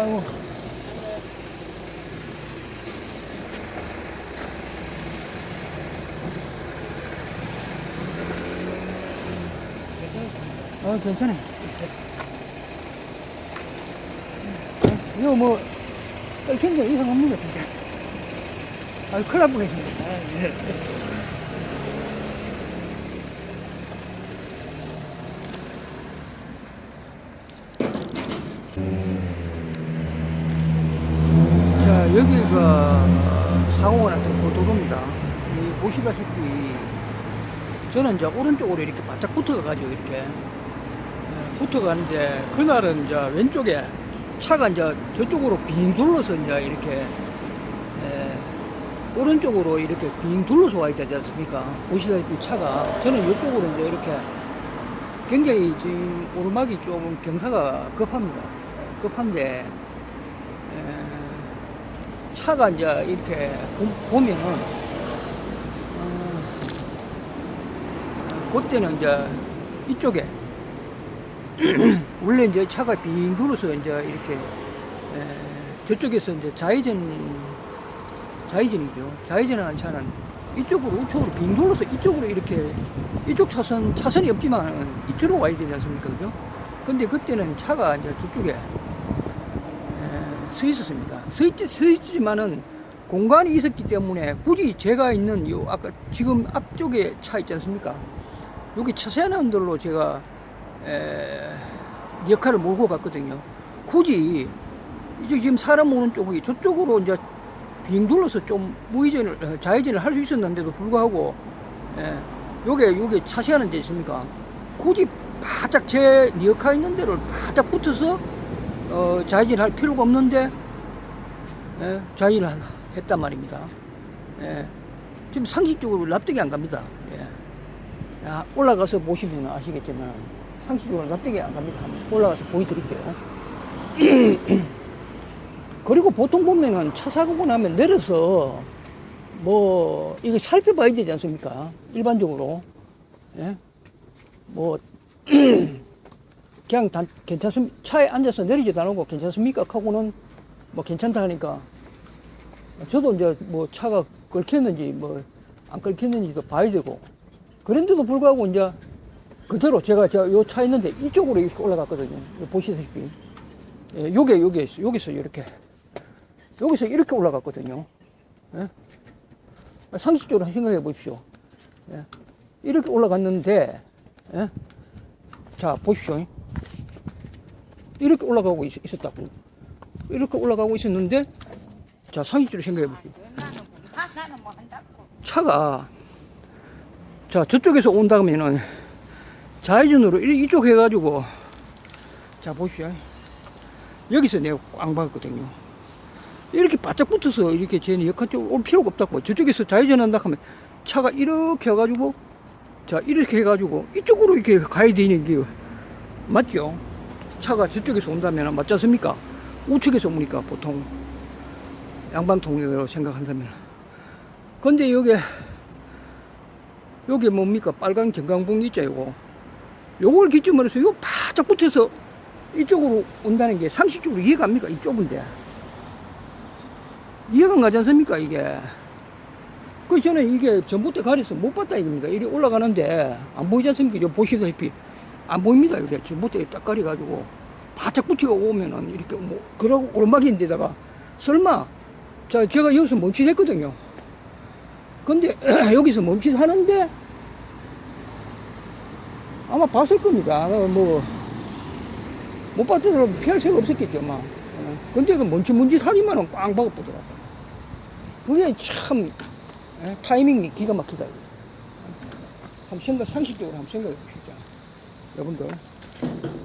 아이고. 어, 괜찮아. 이거 뭐, 게 이상 없는 것 같은데. 아, 큰일 날 뻔했습 여기가 났던 고도로입니다. 이 보시다시피 저는 이제 오른쪽으로 이렇게 바짝 붙어가지고 이렇게 예, 붙어가는데 그날은 이제 왼쪽에 차가 이제 저쪽으로 빙 둘러서 이제 이렇게 예, 오른쪽으로 이렇게 빙 둘러서 와 있지 않습니까? 보시다시피 차가 저는 이쪽으로 이제 이렇게 굉장히 지금 오르막이 조금 경사가 급합니다. 급한데 에, 차가 이제 이렇게 보- 보면은 어, 그때는 이제 이쪽에 원래 이제 차가 빙 돌아서 이제 이렇게 에, 저쪽에서 이제 좌회전 좌회전이죠. 좌회전하는 차는 이쪽으로 우측으로 빙 돌아서 이쪽으로 이렇게 이쪽 차선 차선이 없지만 이쪽으로 와야 되지 않습니까, 그죠? 근데 그때는 차가 이제 저쪽에 에, 서 있었습니다. 서, 있, 서 있지만은 공간이 있었기 때문에 굳이 제가 있는 요 아까 지금 앞쪽에 차 있지 않습니까? 여기 차선한 들로 제가 에, 역할을 몰고 갔거든요. 굳이 이제 지금 사람 오는 쪽이 저쪽으로 이제 빙 둘러서 좀 무회전을 어, 좌회전을 할 수 있었는데도 불구하고 예, 요게 요게 차시하는 데 있습니까? 굳이 바짝 제 역할 있는 데를 바짝 붙어서 어, 좌회전을 할 필요가 없는데 예, 한- 했단 말입니다. 예, 지금 상식적으로 납득이 안 갑니다. 예. 야, 올라가서 보시면 아시겠지만 상식적으로 납득이 안 갑니다. 올라가서 보여드릴게요. 그리고 보통 보면은 차 사고가 나면 내려서 뭐 이거 살펴봐야 되지 않습니까? 일반적으로 예? 뭐 그냥 단, 괜찮습 차에 앉아서 내리지도 않고 괜찮습니까? 하고는 뭐 괜찮다 하니까 저도 이제 뭐 차가 긁혔는지 뭐 안 긁혔는지도 봐야 되고 그런데도 불구하고 이제 그대로 제가 저요 차 있는데 이쪽으로 이렇게 올라갔거든요. 보시다시피 예, 요게 요게. 여기서 이렇게 여기서 이렇게 올라갔거든요. 예? 상식적으로 생각해 보십시오. 예? 이렇게 올라갔는데, 예? 자, 보십시오. 이렇게 올라가고 있, 있었다고. 이렇게 올라가고 있었는데, 자, 상식적으로 생각해 보십시오. 차가, 자, 저쪽에서 온다 그러면은, 좌회전으로 이- 이쪽 해가지고, 자, 보십시오. 여기서 내가 꽝 박았거든요. 이렇게 바짝 붙어서 이렇게 제 역할 쪽으로 올 필요가 없다고. 저쪽에서 좌회전한다 하면 차가 이렇게 해가지고, 자, 이렇게 해가지고 이쪽으로 이렇게 가야 되는 게 맞죠? 차가 저쪽에서 온다면 맞지 않습니까? 우측에서 오니까 보통 양방통행으로 생각한다면. 근데 여기, 여기 뭡니까? 빨간 경광봉 있죠, 요거. 요걸 기점으로 해서 요 바짝 붙어서 이쪽으로 온다는 게 상식적으로 이해가 갑니까? 이 좁은데. 이해가 안 가지 않습니까, 이게? 그 저는 이게 전부터 가려서 못 봤다 이겁니다. 이리 올라가는데 안 보이지 않습니까? 보시다시피 안 보입니다. 이게 전부터 딱 가려가지고 바짝 붙이고 오면은 이렇게 뭐, 그러고 오르막인데다가 설마 자, 제가 여기서 멈칫했거든요. 근데 여기서 멈칫하는데 아마 봤을 겁니다. 뭐, 못 봤더라도 피할 새가 없었겠죠, 아마. 어. 근데 그 멈칫 멈칫 하기만은 꽝 박아보더라고요. 그게 참 예, 타이밍이 기가 막히다. 한번 생각, 상식적으로 한번 생각해 보시죠. 여러분들.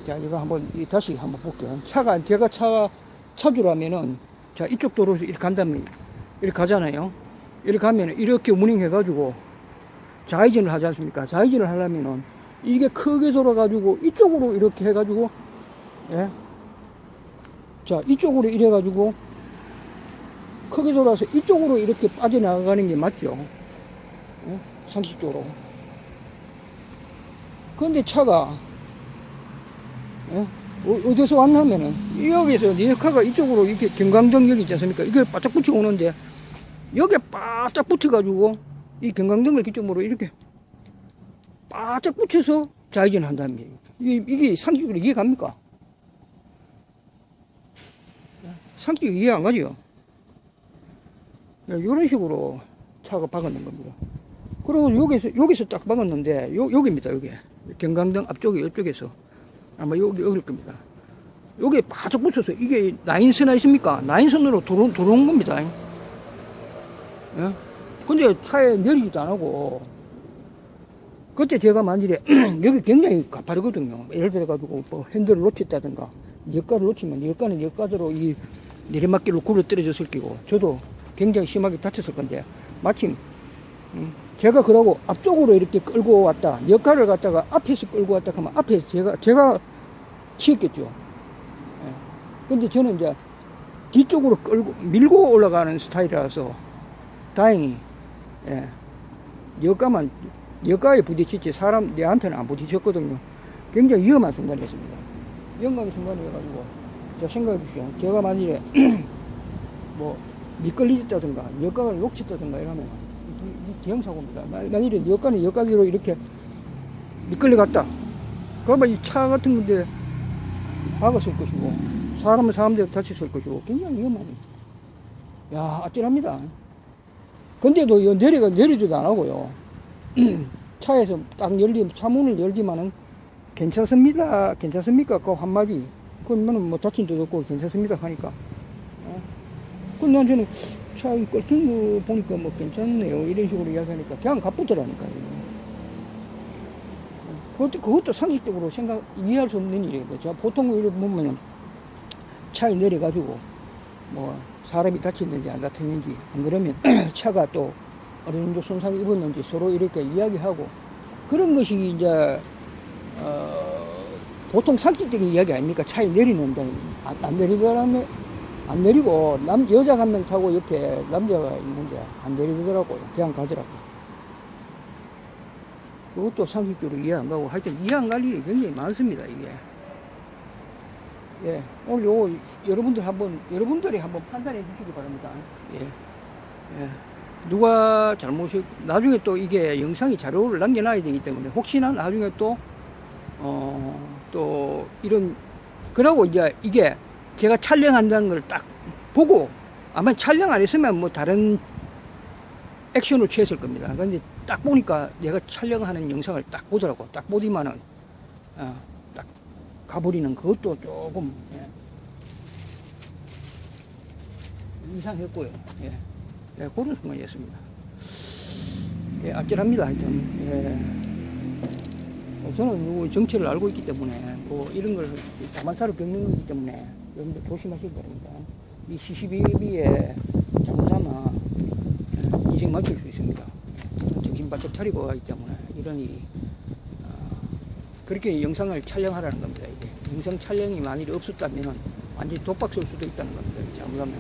자, 이거 한번 이 다시 한번 볼게요. 차가, 제가 차가 차주라면은, 자, 이쪽 도로에서 이렇게 간다면, 이렇게 가잖아요. 이렇게 가면은, 이렇게 운행해가지고, 좌회전을 하지 않습니까? 좌회전을 하려면은, 이게 크게 돌아가지고, 이쪽으로 이렇게 해가지고, 예? 자, 이쪽으로 이래가지고, 크게 돌아서 이쪽으로 이렇게 빠져나가는 게 맞죠? 어? 상식적으로. 그런데 차가, 예? 어, 어디서 왔냐면은 여기서 니역화가 이쪽으로 이렇게 경강등 여기 있지 않습니까? 이게 바짝 붙여 오는데 여기에 바짝 붙여가지고 이 경강등을 기점으로 이렇게 바짝 붙여서 좌회전을 한다는 얘기예요. 이게, 이게 상식적으로 이해 갑니까? 상식적으로 이해 안 가죠? 이런 식으로 차가 박았는 겁니다. 그리고 여기서, 여기서 딱 박았는데, 요, 여기입니다, 여기. 경강등 앞쪽에, 이쪽에서. 아마 여기, 여기일 겁니다. 여기 바짝 붙여서, 이게 나인선 아십니까? 나인선으로 들어온, 들어온 겁니다. 예? 근데 차에 내리지도 안 하고, 그때 제가 만일에, 여기 굉장히 가파르거든요. 예를 들어가지고, 뭐, 핸들을 놓쳤다든가, 여가를 놓치면, 여가는 여가대로 이 내리막길로 굴러 떨어졌을 끼고, 저도 굉장히 심하게 다쳤을 건데, 마침, 음, 제가 그러고 앞쪽으로 이렇게 끌고 왔다. 역할을 갖다가 앞에서 끌고 왔다 하면 앞에서 제가, 제가 치였겠죠. 예. 근데 저는 이제 뒤쪽으로 끌고, 밀고 올라가는 스타일이라서 다행히, 예. 여가만, 여가에 부딪히지 사람, 내한테는 안 부딪혔거든요. 굉장히 위험한 순간이었습니다. 위험한 순간이어가지고, 자, 생각해 보십시오. 제가 만일에, 뭐, 미끌리졌다든가, 여가를 놓쳤다든가 이러면, 이- 이 대형사고입니다. 만- 만일에 여가는 여가대로 이렇게 미끌려 갔다. 그러면 이 차 같은 건데 박았을 것이고, 사람은 사람대로 다쳤을 것이고, 굉장히 위험합니다. 야, 아찔합니다. 근데도 요 내리가 내리지도 안 하고요. 차에서 딱 열리, 차 문을 열지만은 괜찮습니다. 괜찮습니까? 그 한마디. 그러면은 뭐 다친 데도 없고 괜찮습니다. 하니까. 어? 근데 난 저는 차 끓긴 거 보니까 뭐 괜찮네요. 이런 식으로 이야기하니까 그냥 가쁘더라니까요. 그것도, 그것도 상식적으로 생각, 이해할 수 없는 일이에요. 제가 보통 이렇게 보면은 차에 내려가지고 뭐 사람이 다쳤는지 안 다쳤는지 안 그러면 차가 또 어느 정도 손상이 입었는지 서로 이렇게 이야기하고 그런 것이 이제 어, 보통 상식적인 이야기 아닙니까? 차에 내리는데 안, 안 내리더라면 안 내리고 남 여자 한 명 타고 옆에 남자가 있는데 안 내리더라고요. 그냥 가더라고. 그것도 상식적으로 이해 안 가고 하여튼 이해 안 갈 일이 굉장히 많습니다 이게. 예, 오늘 요 여러분들 한번 여러분들이 한번 판단해 주시기 바랍니다. 예, 예. 누가 잘못이 나중에 또 이게 영상이 자료를 남겨놔야 되기 때문에 혹시나 나중에 또 어, 또 이런 그러고 이제 이게 제가 촬영한다는 걸 딱 보고 아마 촬영 안 했으면 뭐 다른 액션을 취했을 겁니다. 근데 딱 보니까 내가 촬영하는 영상을 딱 보더라고. 딱 보디만은 어, 딱 가버리는 그것도 조금 예. 이상했고요. 예. 예, 그런 순간이었습니다. 예, 아찔합니다. 하여튼 예. 어, 저는 요 정체를 알고 있기 때문에 뭐 이런 걸 다만사로 겪는 거기 때문에 여러분들 조심하시기 바랍니다. 이 CCBB에 잘못하면 예, 인생 막힐 수 있습니다. 정신 바짝 차리고 가기 때문에 이런 일이 어, 그렇게 영상을 촬영하라는 겁니다. 이게 영상 촬영이 만일 없었다면 완전히 독박 쓸 수도 있다는 겁니다. 잘못하면